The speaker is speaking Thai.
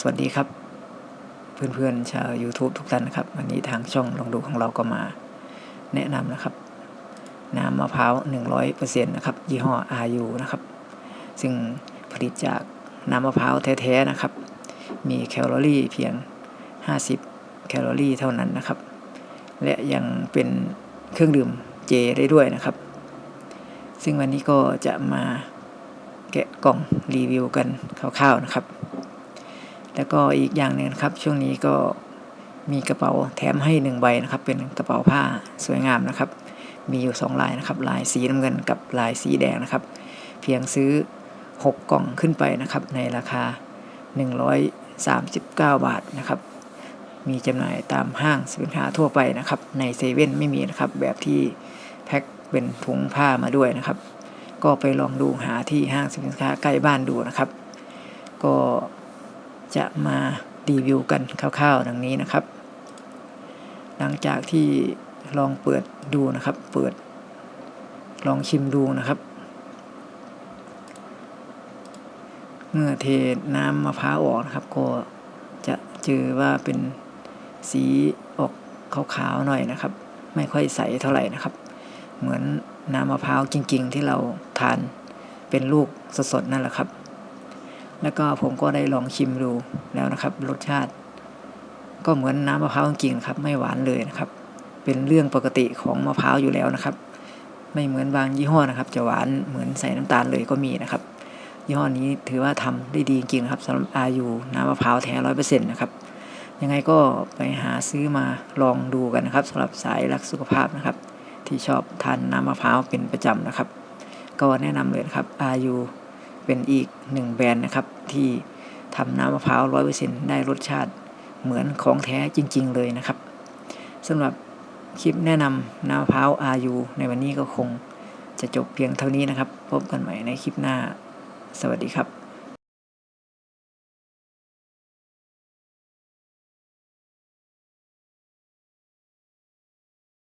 สวัสดีครับ เพื่อนๆชาว YouTube ทุกท่านนะครับ วันนี้ทางช่องลองดูของเราก็มา แนะนำนะครับ น้ำมะพร้าว 100%นะครับ ยี่ห้อ RU นะครับ ซึ่งผลิตจากน้ำมะพร้าวแท้ๆนะครับ มีแคลอรี่เพียง 50 แคลอรี่เท่านั้นนะครับ และยังเป็นเครื่องดื่มเจได้ด้วยนะครับ ซึ่งวันนี้ก็จะมาแกะกล่องรีวิวกันคร่าวๆนะครับ แล้วก็อีกอย่างหนึ่งนะครับ ช่วงนี้ก็มีกระเป๋าแถมให้หนึ่งใบนะครับ เป็นกระเป๋าผ้าสวยงามนะครับ มีอยู่ 2 ลายนะครับ ลายสีน้ำเงินกับลายสีแดงนะครับ เพียงซื้อ 6 กล่องขึ้นไปนะครับ ในราคา 139 บาทนะครับ มีจำหน่ายตามห้างสินค้าทั่วไปนะครับ ในเซเว่นไม่มีนะครับ แบบที่แพ็คเป็นถุงผ้ามาด้วยนะครับ ก็ไปลองดูหาที่ห้างสินค้าใกล้บ้านดูนะครับ ก็ จะมารีวิวกันคร่าวๆดังนี้นะครับ หลังจากที่ลองเปิดดูนะครับ เปิด ลองชิมดูนะครับ เมื่อเทน้ำมะพร้าวออกนะครับ ก็จะเจอว่าเป็นสีออกขาวๆหน่อยนะครับ ไม่ค่อยใสเท่าไหร่นะครับ เหมือนน้ำมะพร้าวจริง ๆ ที่เราทานเป็นลูกสดๆนั่นแหละครับ แล้วก็ผมก็ได้ลองชิมดูแล้วนะครับ รสชาติ ก็เหมือนน้ำมะพร้าวจริงครับ ไม่หวานเลยนะครับ เป็นเรื่องปกติของมะพร้าวอยู่แล้วนะครับ ไม่เหมือนบางยี่ห้อนะครับ จะหวานเหมือนใส่น้ำตาลเลยก็มีนะครับ ยี่ห้อนี้ถือว่าทำได้ดีจริงครับสำหรับอายุน้ำมะพร้าวแท้ร้อยเปอร์เซ็นต์นะครับยังไงก็ไปหาซื้อมาลองดูกันนะครับสำหรับสายรักสุขภาพนะครับ ที่ชอบทานน้ำมะพร้าวเป็นประจำนะครับ ก็แนะนำเลยครับ RU เป็นอีกหนึ่งแบรนด์นะครับ ที่ทำน้ำมะพร้าวร้อยเปอร์เซ็นต์ได้รสชาติเหมือนของแท้จริง ๆ เลยนะครับสำหรับคลิปแนะนำน้ำมะพร้าว RU ในวันนี้ก็คงจะจบเพียงเท่านี้นะครับ พบกันใหม่ในคลิปหน้า สวัสดีครับ